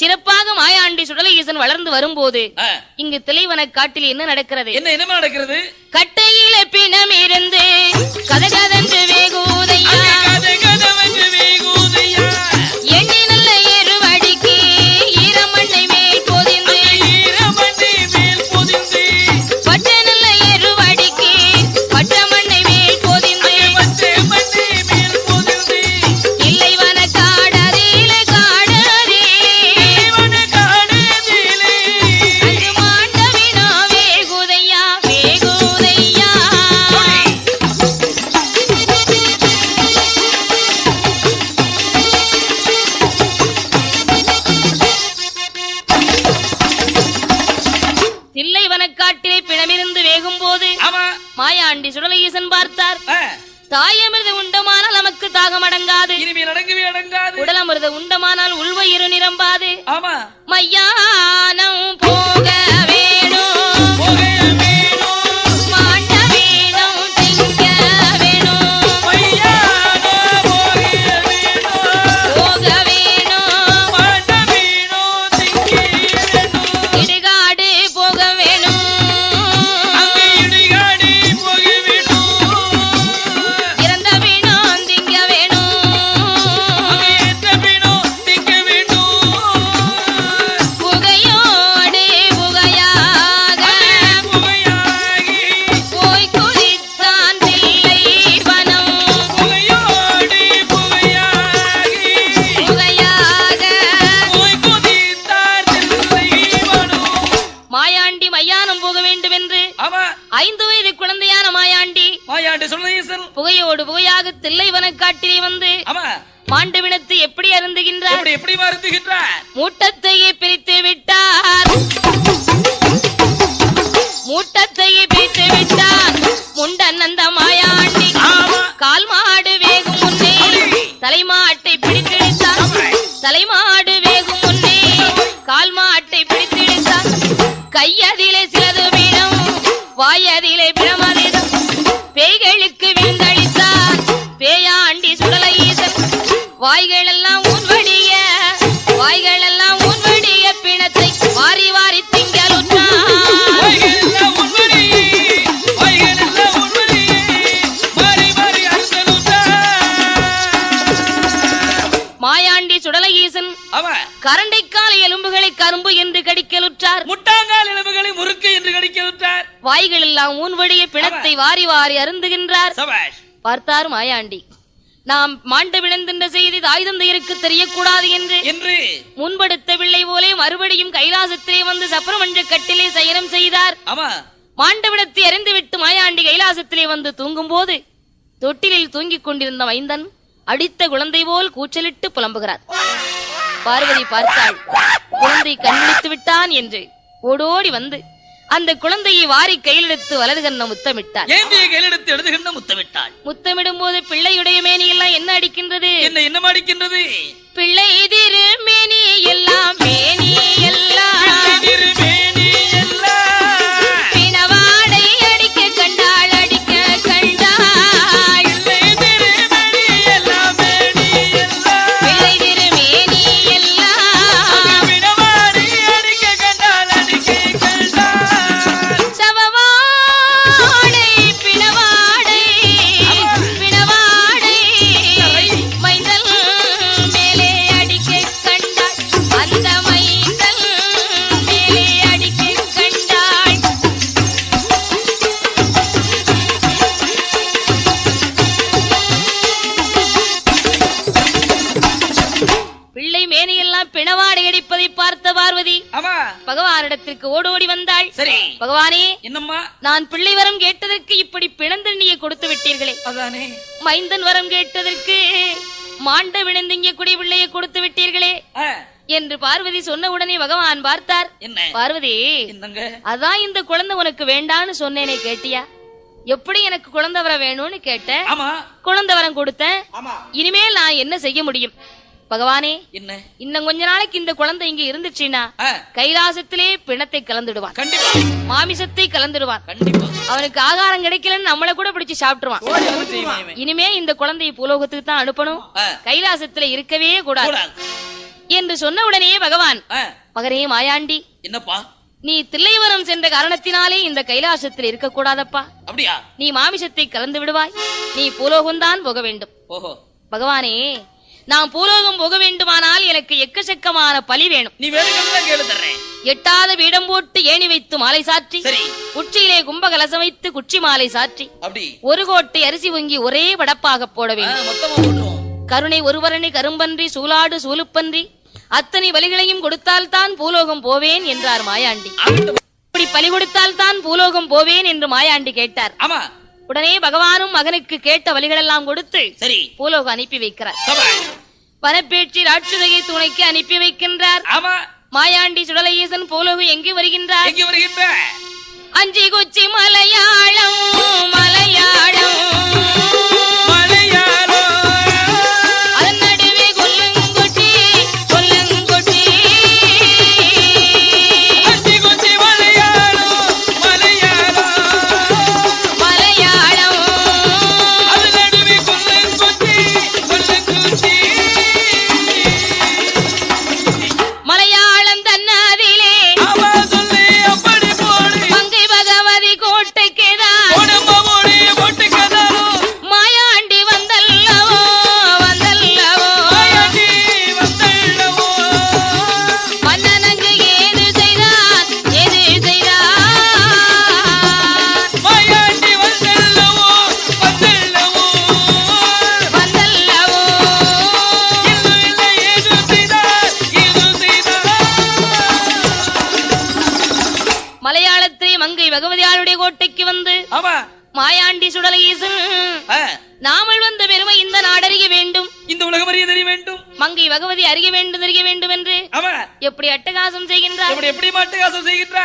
சிறப்பாக மாயாண்டி சுடலஈசன் வளர்ந்து வரும்போது இங்கு திளைவன காட்டில் என்ன நடக்கிறது? என்ன என்னமா நடக்கிறது? கட்டையில பிணம் இருந்து கதகதன்று வேகூதையா. பார்த்தார். தாயமிருத உண்டமானால் நமக்கு தாகம் அடங்காது இனிமேல் அடங்கவே அடங்காது. உடலமிருத உண்டமானால் உள்வயிறு நிரம்பாது. ஆமா. மையானம் புகையாக தில்லைவனக் காட்டிலே வந்து மாண்டுவினத்து எப்படி அருந்துகின்றார்? எப்படி மருந்துகின்றார் மூட்டத்தையே பிரித்து விட்டார். மூட்டத்தையே பிரித்து விட்டார். முண்டன் அந்த மாயாண்டி கால் மாடு வேகும் முன்னே தலைமாட்டை பிடித்திழுத்தார் தலைமாடு வாய்களெல்லாம் உன்வடிய வாய்களெல்லாம் உன்வடிய பிணத்தை வாரி வாரி அறுத்தலுற்றார். மாயாண்டி சுடல ஈசன் கரண்டைக்கால எலும்புகளை கரும்பு என்று கடிக்கலுற்றார். முட்டாங்கால் எலும்புகளை முறுக்கு என்று கடிக்கலுற்றார். வாய்களெல்லாம் ஊன்வடிய பிணத்தை வாரி வாரி அருந்துகின்றார். பார்த்தார் மாயாண்டி. நாம் மாண்டு விழுந்தின்ற செய்தி தாய் தந்தையருக்கு தெரியக்கூடாது என்று என்று முன்படுத்தவில்லை போலே மறுபடியும் கைலாசத்திலே வந்து சப்பரமன்ற கட்டிலே சயனம் செய்தார். ஆமா. மாண்டவிடத்தை அறிந்துவிட்டு மாயாண்டி கைலாசத்திலே வந்து தூங்கும் போது தொட்டிலில் தூங்கிக் கொண்டிருந்த மைந்தன் அடித்த குழந்தை போல் கூச்சலிட்டு புலம்புகிறார். பார்வதி பார்த்தாள். குழந்தை கண்ணிழித்து விட்டான் என்று ஓடோடி வந்து அந்த குழந்தையை வாரி கையிலெடுத்து வலது கண்ண முத்தமிட்டார் ஏந்திய கையிலெடுத்து எழுதுகின்ற முத்தமிட்டாள். முத்தமிடும் போது பிள்ளையுடைய மேனியெல்லாம் என்ன அடிக்கின்றது? என்ன என்ன மாடிக்கின்றது பிள்ளை திரு மேனி எல்லாம் மேனி அடிப்பதை பார்த்த பார்வதி பகவானிடத்திற்கு ஓடோடி வந்தாள். சரி. பகவானே என்னம்மா? நான் பிள்ளை வரம் கேட்டதற்கு இப்படி பிணந்தண்ணியை கொடுத்து விட்டீர்களே. அதானே. மைந்தன் வரம் கேட்டதற்கு மாண்ட விழுந்திங்க குடி பிள்ளையை கொடுத்து விட்டீர்களே. என்று பார்வதி சொன்ன உடனே பகவான் பார்த்தார். என்ன? பார்வதி அதான் இந்த குழந்தை உனக்கு வேண்டான்னு சொன்னேனே கேட்டியா? எப்படி எனக்கு குழந்தை வரம் வேணும்னு கேட்டேன். குழந்தை வரம் கொடுத்தேன். இனிமேல் நான் என்ன செய்ய முடியும்? பகவானே என்ன? இன்னும் கொஞ்ச நாளைக்கு இந்த குழந்தை இங்க இருந்துச்சுன்னா கைலாசத்திலே பிணத்தை கலந்துடுவான். கண்டிப்பா. மாமிசத்தை கலந்துடுவான். கண்டிப்பா. அவனுக்கு ஆகாரம் கிடைக்கலன்னு நம்மள கூட பிடிச்சு சாப்பிட்டுருவான்? இனிமே இந்த குழந்தையை பூலோகத்துக்கு தான் அனுப்பணும். கைலாசத்துல இருக்கவே கூடாது. என்று சொன்ன உடனே பகவான் மகனே மாயாண்டி என்னப்பா? நீ தில்லைவனம் சென்ற காரணத்தினாலே இந்த கைலாசத்தில் இருக்கக்கூடாதப்பா. அப்படியா? நீ மாமிசத்தை கலந்து விடுவாய். நீ பூலோகம்தான் போக வேண்டும். ஓஹோ. பகவானே நான் பூலோகம் போக வேண்டுமானால் எனக்கு எக்கச்சக்கமான பலி வேணும். நீ வேணுங்கிறதெல்லாம் கேளு தர்றேன் எட்டாத வீடம் போட்டு ஏணி வைத்து மாலை சாற்றி சரி. உச்சியிலே கும்பகலசம் வைத்து குச்சி மாலை சாற்றி அப்படி. ஒரு கோட்டை அரிசி வங்கி ஒரே படப்பாக போட வேண்டும். கருணை ஒருவரணி கரும்பன்றி சூலாடு சூலுப்பன்றி அத்தனை பலிகளையும் கொடுத்தால்தான் பூலோகம் போவேன் என்றார் மாயாண்டி. இப்படி பலி கொடுத்தால் தான் பூலோகம் போவேன் என்று மாயாண்டி கேட்டார். ஆமா. உடனே பகவானும் மகனுக்கு கேட்ட வழிகளெல்லாம் கொடுத்து சரி. பூலோகம் அனுப்பி வைக்கிறார். வனப்பேற்றி ராட்சதையை துணைக்கு அனுப்பி வைக்கின்றார். ஆமா. மாயாண்டி சுடலையீசன் பூலோகம் எங்கு வருகின்றார்? எங்க வருகின்ற? அஞ்சி கொச்சி மலையாளம் மலையாளம். மாயாண்டி சுடலஈசன் ஆ, நாமல் வந்த பெருமை இந்த நாடறிய வேண்டும். இந்த உலகம் அறிய தெரிய வேண்டும். மங்கை பகவதி அறிய வேண்டும் அறிய வேண்டும் என்று. எப்படி அட்டகாசம் செய்கின்றார்? எப்படி எப்படி மாட்டுகாசம் செய்கின்ற